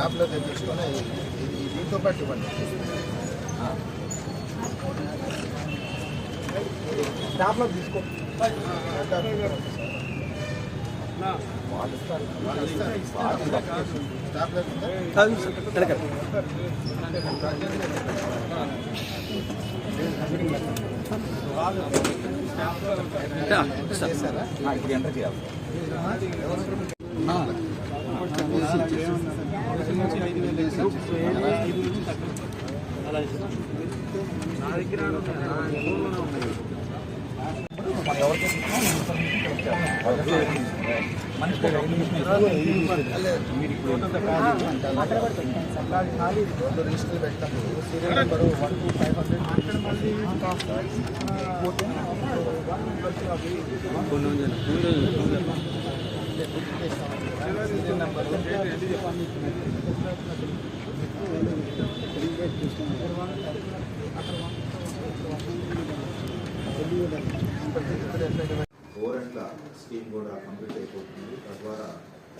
షాప్లో తెప్పించుకొని దీంతో పాటు ఇవ్వండి షాప్లో తీసుకో? చేశారా? ఇప్పుడు ఎంటర్ చేయాలి మనిషికి ఒక ఇన్ఫర్మేషన్ ఇస్తారు. మీరు ఇప్పుడు రెండు రిజిస్టర్లు పెట్టినప్పుడు serial number one two five hundred serial ఓరెంట్ల scheme కూడా కంప్లీట్ అయిపోతుంది. తద్వారా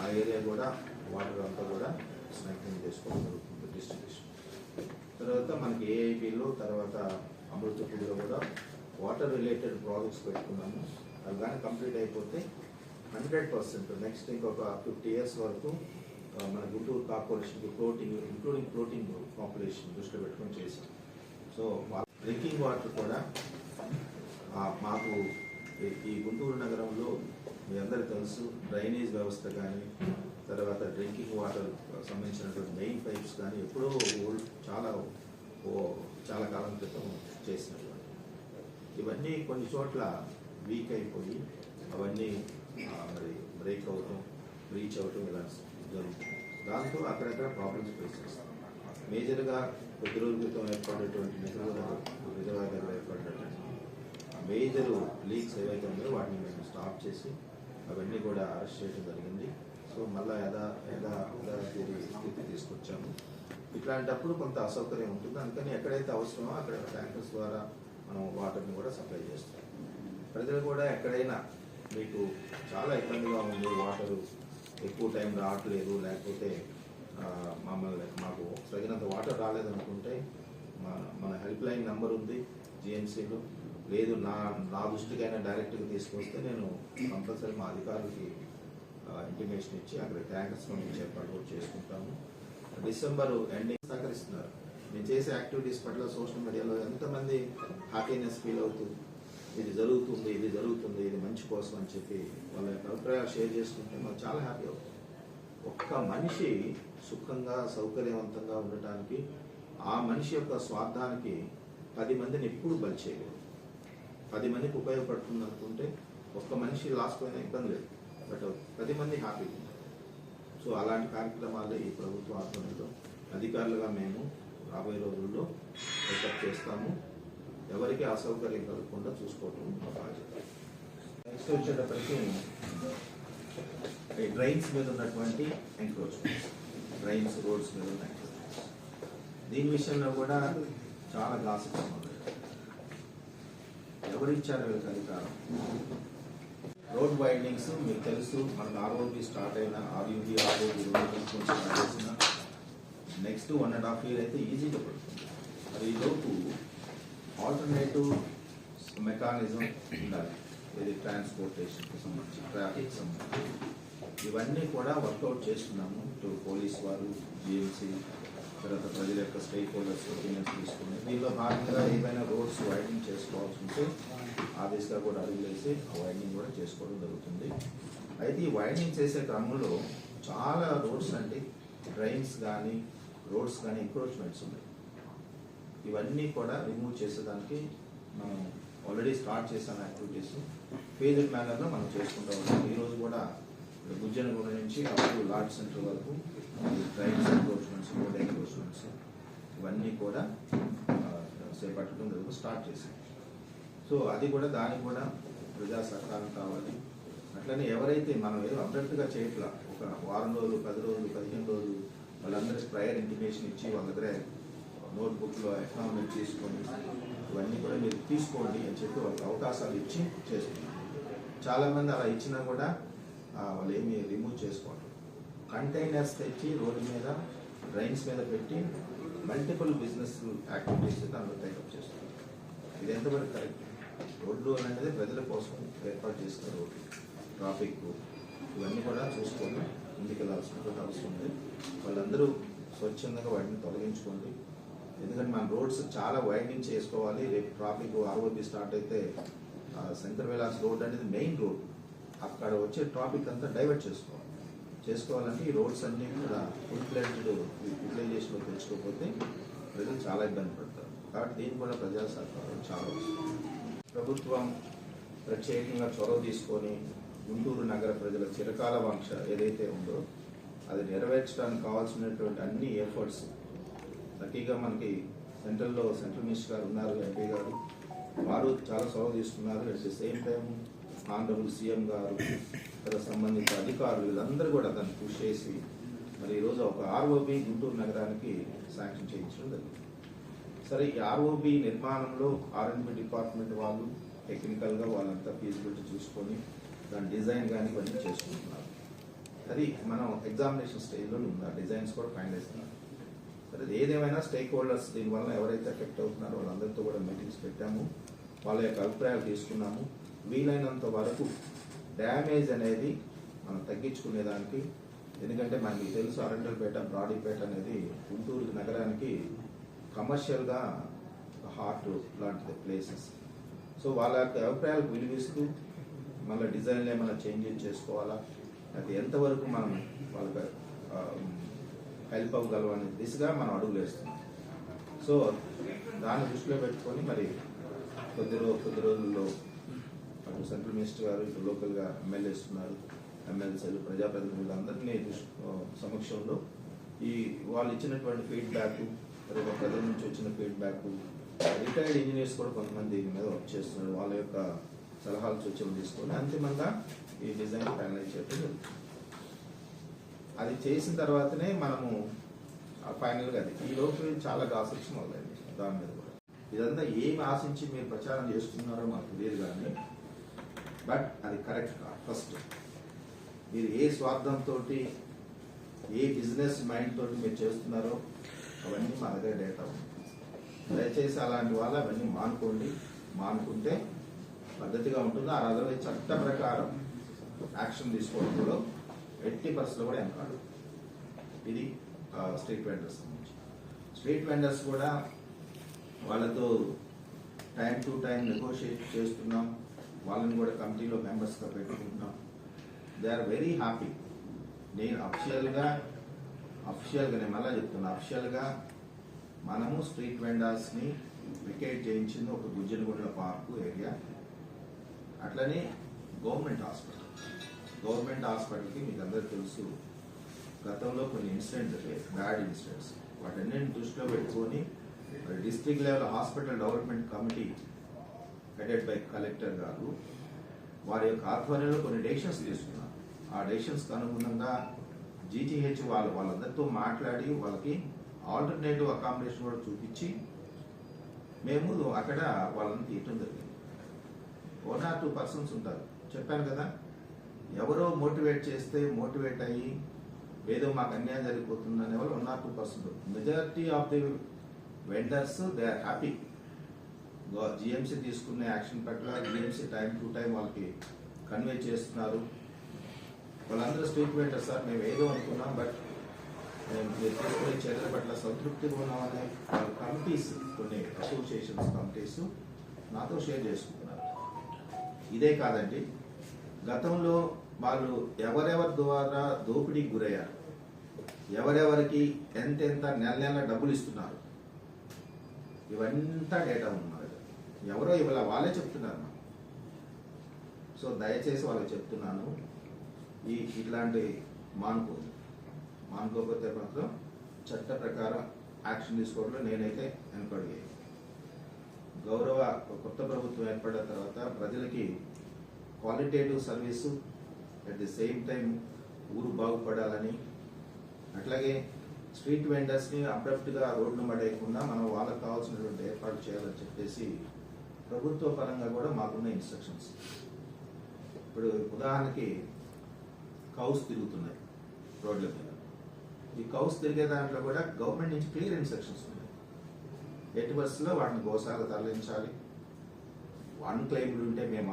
ఆ ఏరియా కూడా వాటర్ అంతా కూడా స్నాక్టింగ్ చేసుకోవడం జరుగుతుంది డిస్ట్రిబ్యూషన్. తర్వాత మనకి ఏఐపిలో తర్వాత అమృతపూడిలో కూడా వాటర్ రిలేటెడ్ ప్రాజెక్ట్స్ పెట్టుకున్నాము. అవి కానీ కంప్లీట్ అయిపోతే హండ్రెడ్ పర్సెంట్. నెక్స్ట్ ఇంకొక ఫిఫ్టీ ఇయర్స్ వరకు మన గుంటూరు కార్పొరేషన్కి ఫ్లోటింగ్ ఇంక్లూడింగ్ ఫ్లోటింగ్ పాపులేషన్ దృష్టిలో పెట్టుకొని చేసాం సో డ్రింకింగ్ వాటర్ కూడా మాకు ఈ- ఈ గుంటూరు నగరంలో మీ అందరికీ తెలుసు డ్రైనేజ్ వ్యవస్థ కానీ తర్వాత డ్రింకింగ్ వాటర్ సంబంధించినటువంటి మెయిన్ పైప్స్ కానీ ఎప్పుడో ఓల్డ్ చాలా చాలా కాలం క్రితం చేసినటువంటి. ఇవన్నీ కొన్ని చోట్ల వీక్ అయిపోయి అవన్నీ మరి బ్రేక్ అవటం బ్రీచ్ అవటం ఇలా జరుగుతుంది. దాంతో అక్కడక్కడ ప్రాబ్లమ్స్ ఫేస్ చేస్తాం మేజర్గా కొద్ది రోజుల క్రితం ఏర్పడినటువంటి నెహ్రూ రిజర్వాయర్ దగ్గర ఏర్పడినటువంటి మేజర్ లీక్స్ ఏవైతే ఉన్నాయో వాటిని మేము స్టాప్ చేసి అవన్నీ కూడా అరెస్ట్ చేయడం జరిగింది. సో మళ్ళీ యథా యథా స్థితి తీసుకొచ్చాము. ఇట్లాంటప్పుడు కొంత అసౌకర్యం ఉంటుంది. అందుకని ఎక్కడైతే అవసరమో అక్కడ ట్యాంకర్స్ ద్వారా మనం వాటర్ని కూడా సప్లై చేస్తాం. ప్రజలు కూడా ఎక్కడైనా మీకు చాలా ఇబ్బందిగా ఉంది. వాటరు ఎక్కువ టైం రావట్లేదు. లేకపోతే మమ్మల్ని మాకు తగినంత వాటర్ రాలేదనుకుంటే మన మన హెల్ప్ లైన్ నెంబర్ ఉంది జిఎంసీలో లేదు నా నా దృష్టికైనా డైరెక్ట్గా తీసుకొస్తే నేను కంపల్సరీ మా అధికారులకి ఇంటిమేషన్ ఇచ్చి అక్కడ ట్యాంకర్స్ నుంచి ఏర్పాటు చేసుకుంటాము. డిసెంబర్ ఎండింగ్ సహకరిస్తున్నారు. నేను చేసే యాక్టివిటీస్ పట్ల సోషల్ మీడియాలో ఎంతమంది హ్యాపీనెస్ ఫీల్ అవుతుంది. ఇది జరుగుతుంది ఇది జరుగుతుంది ఇది మంచి కోసం అని చెప్పి వాళ్ళ యొక్క అభిప్రాయాలు షేర్ చేసుకుంటే మనం చాలా హ్యాపీ అవుతుంది. ఒక్క మనిషి సుఖంగా సౌకర్యవంతంగా ఉండటానికి ఆ మనిషి యొక్క స్వార్థానికి పది మందిని ఎప్పుడు బలి చేయలేదు పది మందికి ఉపయోగపడుతుంది అనుకుంటే ఒక్క మనిషి లాస్ పోయినా ఇబ్బంది లేదు. బట్ పది మంది హ్యాపీగా ఉంటారు సో అలాంటి కార్యక్రమాలు ఈ ప్రభుత్వ ఆధ్వర్యంలో అధికారులుగా మేము రాబోయే రోజుల్లో సెటప్ చేస్తాము. ఎవరికి అసౌకర్యం కలగకుండా చూసుకోవటం మా బాధ్యత. నెక్స్ట్ వచ్చేటప్పటికి డ్రైన్స్ మీద ఉన్నటువంటి ఎంక్రోచ్మెంట్స్ డ్రైన్స్ రోడ్స్ మీద ఉన్న ఎంక్రోచ్మెంట్స్ దీని విషయంలో కూడా చాలా గాసిప్స్ ఎవరిచ్చారు వీళ్ళకి అధికారం. రోడ్ వైండింగ్స్ మీకు తెలుసు మనకు ఆర్ఓబి స్టార్ట్ అయిన ఆర్యూబి ఆర్ఓబి రెండు స్టార్ట్ చేసిన next one and half year అయితే ఈజీగా పడుతుంది. మరి ఈలోపు ఆల్టర్నేటివ్ మెకానిజం ఉండాలి. ఇది ట్రాన్స్పోర్టేషన్కి సంబంధించి ట్రాఫిక్ సంబంధించి. ఇవన్నీ కూడా వర్కౌట్ చేస్తున్నాము. ఇటు పోలీస్ వారు జిఎంసీ తర్వాత ప్రజల యొక్క స్టేక్ హోల్డర్స్ ఒపీనియన్స్ తీసుకుని దీనిలో భాగంగా ఏదైనా రోడ్స్ వైడింగ్ చేసుకోవాల్సి ఉంటే ఆ దిశగా కూడా అడుగులేసి ఆ వైడింగ్ కూడా చేసుకోవడం జరుగుతుంది. అయితే ఈ వైడింగ్ చేసే క్రమంలో చాలా రోడ్స్ అంటే డ్రైన్స్ కానీ రోడ్స్ కానీ ఎంక్రోచ్మెంట్స్ ఉన్నాయి. ఇవన్నీ కూడా రిమూవ్ చేసేదానికి మనం ఆల్రెడీ స్టార్ట్ చేసాం యాక్టివిటీస్ ఫేజ్డ్ మేనర్లో మనం చేసుకుంటూ ఉంటాం ఈరోజు కూడా గుజ్జనగూడ నుంచి అప్పుడు లార్డ్ సెంటర్ వరకు ట్రైన్స్ ఎన్క్రోచ్మెంట్స్ రోడ్ ఎన్క్రోచ్మెంట్స్ ఇవన్నీ కూడా చేపట్టడం జరుగుతుంది స్టార్ట్ చేశాం సో అది కూడా దానికి కూడా ప్రజా సహకారం కావాలి. అట్లనే ఎవరైతే మనం ఏదో అభ్యర్థిగా చేయట్లా ఒక వారం రోజులు పది రోజులు పదిహేను రోజులు వాళ్ళందరికీ ప్రయర్ ఇంటిమేషన్ ఇచ్చి వాళ్ళ దగ్గర నోట్బుక్లో ఎకనామిక్ తీసుకొని ఇవన్నీ కూడా మీరు తీసుకోండి అని చెప్పి వాళ్ళకి అవకాశాలు ఇచ్చి చేస్తున్నాం చాలామంది అలా ఇచ్చినా కూడా వాళ్ళు ఏమి రిమూవ్ చేసుకోండి కంటైనర్స్ తెచ్చి రోడ్డు మీద డ్రైన్స్ మీద పెట్టి మల్టిపుల్ బిజినెస్ యాక్టివిటీస్ దాంట్లో టైకప్ చేస్తున్నారు. ఇది ఎంతవరకు కరెక్ట్ రోడ్లు అనేది ప్రజల కోసం ఏర్పాటు చేసిన రోడ్లు. ట్రాఫిక్ ఇవన్నీ కూడా చూసుకొని ముందుకెళ్ళాల్సినటువంటి అవసరం ఉంది. వాళ్ళందరూ స్వచ్ఛందంగా వాటిని తొలగించుకోండి. ఎందుకంటే మన రోడ్స్ చాలా వైడింగ్ చేసుకోవాలి రేపు ట్రాఫిక్ ఆర్ఓబి స్టార్ట్ అయితే శంకర్ విలాస్ రోడ్ అనేది మెయిన్ రోడ్. అక్కడ వచ్చే ట్రాఫిక్ అంతా డైవర్ట్ చేసుకోవాలి. చేసుకోవాలంటే ఈ రోడ్స్ అన్ని కూడా ఫుల్ ఫ్లెడ్జ్డ్ యూటిలైజేషన్లో పెంచుకోకపోతే ప్రజలు చాలా ఇబ్బంది పడతారు. కాబట్టి దీన్ని కూడా ప్రజా సహకారం చాలా అవసరం. ప్రభుత్వం ప్రత్యేకంగా చొరవ తీసుకొని గుంటూరు నగర ప్రజల చిరకాల వాంక్ష ఏదైతే ఉందో అది నెరవేర్చడానికి కావాల్సినటువంటి అన్ని ఎఫర్ట్స్ లక్కీగా మనకి సెంట్రల్లో సెంట్రల్ మినిస్టర్ గారు ఉన్నారు ఎంపీ గారు. వారు చాలా చొరవ తీసుకున్నారు. At the same time honourable CM garu ఇతర సంబంధిత అధికారులు వీళ్ళందరూ కూడా దాన్ని కృషి చేసి మరి ఈరోజు ఒక ఆర్ఓబి గుంటూరు నగరానికి శాంక్షన్ చేయించడం జరిగింది. సరే ఈ ఆర్ఓబి నిర్మాణంలో ఆర్ఎండ్బి డిపార్ట్మెంట్ వాళ్ళు టెక్నికల్గా వాళ్ళంతా ఫీజిబిలిటీ చూసుకొని దాని డిజైన్ కానీ ఇవన్నీ చేసుకుంటున్నారు. అది మనం ఎగ్జామినేషన్ స్టేజ్లో ఉంది. ఆ డిజైన్స్ కూడా ఫైనలైజ్ ఉన్నారు సరే అది ఏదేమైనా స్టేక్ హోల్డర్స్ దీనివల్ల ఎవరైతే ఎఫెక్ట్ అవుతున్నారో వాళ్ళందరితో కూడా మీటింగ్స్ పెట్టాము. వాళ్ళ యొక్క అభిప్రాయాలు తీసుకున్నాము. వీలైనంత వరకు డ్యామేజ్ అనేది మనం తగ్గించుకునేదానికి ఎందుకంటే మనకి తెలుసు అరండల్పేట బ్రాడీపేట అనేది గుంటూరు నగరానికి కమర్షియల్గా హార్ట్ లాంటి ప్లేసెస్ సో వాళ్ళ యొక్క అభిప్రాయాలకు విలువిస్తూ మళ్ళీ డిజైన్లు ఏమైనా చేంజ్ చేసుకోవాలా? అది ఎంతవరకు మనం వాళ్ళ హెల్ప్ అవ్వగలం అనే దిశగా మనం అడుగులు వేస్తున్నాం. సో దాన్ని దృష్టిలో పెట్టుకొని మరి కొద్ది రోజు కొద్ది రోజుల్లో అటు సెంట్రల్ మినిస్టర్ గారు ఇటు లోకల్గా ఎమ్మెల్యేస్ ఉన్నారు ఎమ్మెల్సీలు ప్రజాప్రతినిధులు అందరినీ సమక్షంలో ఈ వాళ్ళు ఇచ్చినటువంటి ఫీడ్బ్యాక్ రేపు ప్రజల నుంచి వచ్చిన ఫీడ్బ్యాక్ రిటైర్డ్ ఇంజనీర్స్ కూడా కొంతమంది దీని మీద వర్క్ చేస్తున్నారు. వాళ్ళ యొక్క సలహాలు సూచనలు తీసుకొని అంతిమంగా ఈ డిజైన్ ఫైనలైజ్ చేయడం జరుగుతుంది. అది చేసిన తర్వాతనే మనము ఫైనల్గా అది. ఈ లోపు చాలా గాసిప్స్ మొదలైంది దాని మీద కూడా. ఇదంతా ఏమి ఆశించి మీరు ప్రచారం చేస్తున్నారో మాకు తెలియదు కానీ బట్ అది కరెక్ట్ కాదు ఫస్ట్. మీరు ఏ స్వార్థంతో ఏ బిజినెస్ మైండ్ తోటి మీరు చేస్తున్నారో అవన్నీ మా దగ్గర డేటా ఉంది. దయచేసి అలాంటి వాళ్ళు అవన్నీ మానుకోండి. మానుకుంటే పద్ధతిగా ఉంటుంది. ఆ రదవే చట్ట ప్రకారం యాక్షన్ తీసుకోవడంలో ఎట్టి పరిస్థితుల్లో కూడా ఏం ఇది స్ట్రీట్ వెండర్స్ గురించి స్ట్రీట్ వెండర్స్ కూడా వాళ్ళతో టైం టు టైం నెగోషియేట్ చేస్తున్నాం. వాళ్ళని కూడా కమిటీలో మెంబర్స్గా పెట్టుకుంటున్నాం. దే ఆర్ వెరీ హ్యాపీ నేను అఫిషియల్గా అఫిషియల్గా నేను మళ్ళీ చెప్తున్నా అఫిషియల్గా మనము స్ట్రీట్ వెండర్స్ని వికెట్ చేయించింది ఒక గుజ్జనగుండ్ల పార్కు ఏరియా. అట్లనే గవర్నమెంట్ హాస్పిటల్. గవర్నమెంట్ హాస్పిటల్కి మీకు అందరికీ తెలుసు గతంలో కొన్ని ఇన్సిడెంట్స్ బ్యాడ్ ఇన్సిడెంట్స్. వాటన్నిటిని దృష్టిలో పెట్టుకొని district level hospital development committee headed by collector garu వారి యొక్క ఆధ్వర్యంలో కొన్ని డెసిషన్స్ తీసుకున్నారు. ఆ డెసిషన్స్కి అనుగుణంగా జీటీహెచ్ వాళ్ళు వాళ్ళందరితో మాట్లాడి వాళ్ళకి ఆల్టర్నేటివ్ అకామిడేషన్ కూడా చూపించి మేము అక్కడ వాళ్ళని తీయటం జరిగింది. వన్ ఆర్ టూ పర్సన్స్ ఉంటారు. చెప్పాను కదా ఎవరో మోటివేట్ చేస్తే మోటివేట్ అయ్యి ఏదో మాకు అన్యాయం జరిగిపోతుంది అనే వాళ్ళు one or two percent. Majority of the vendors they are happy GMC తీసుకున్న యాక్షన్ పట్ల జిఎంసీ టైం టు టైం వాళ్ళకి కన్వే చేస్తున్నారు. వాళ్ళందరూ స్ట్రీట్ సార్ మేము ఏదో అనుకున్నాం బట్ మేము తీసుకునే చర్యల పట్ల సంతృప్తిగా ఉన్నామని వాళ్ళ కమిటీస్ కొన్ని అసోసియేషన్స్ కమిటీస్ నాతో షేర్ చేసుకుంటున్నారు. ఇదే కాదండి గతంలో వాళ్ళు ఎవరెవరి ద్వారా దోపిడీకి గురయ్యారు? ఎవరెవరికి ఎంతెంత నెల నెల డబ్బులు ఇస్తున్నారు? ఇవంతా డేటా ఉన్నారు ఎవరో ఇవాళ వాళ్ళే చెప్తున్నారు నాకు. సో దయచేసి వాళ్ళకి చెప్తున్నాను ఈ ఇట్లాంటి మానుకో మానుకోకపోతే మాత్రం చట్ట ప్రకారం యాక్షన్ తీసుకోవడంలో నేనైతే వెనకడిగే గౌరవ కొత్త ప్రభుత్వం ఏర్పడిన తర్వాత ప్రజలకి qualitative service at the same time ఊరు బాగుపడాలని అట్లాగే స్ట్రీట్ వెండర్స్ని అబ్రప్ట్గా రోడ్డు పడేయకుండా మనం వాళ్ళకి కావాల్సినటువంటి ఏర్పాటు చేయాలని చెప్పేసి ప్రభుత్వ పరంగా కూడా మాకున్న ఇన్స్ట్రక్షన్స్ ఇప్పుడు ఉదాహరణకి కౌస్ తిరుగుతున్నాయి రోడ్ల మీద. ఈ కౌస్ తిరిగే దాంట్లో కూడా గవర్నమెంట్ నుంచి క్లియర్ ఇన్స్ట్రక్షన్స్ ఉన్నాయి. ఎట్టి బస్సులో వాటిని గోశాల తరలించాలి. అన్క్లెయిమ్డ్ ఉంటే మేము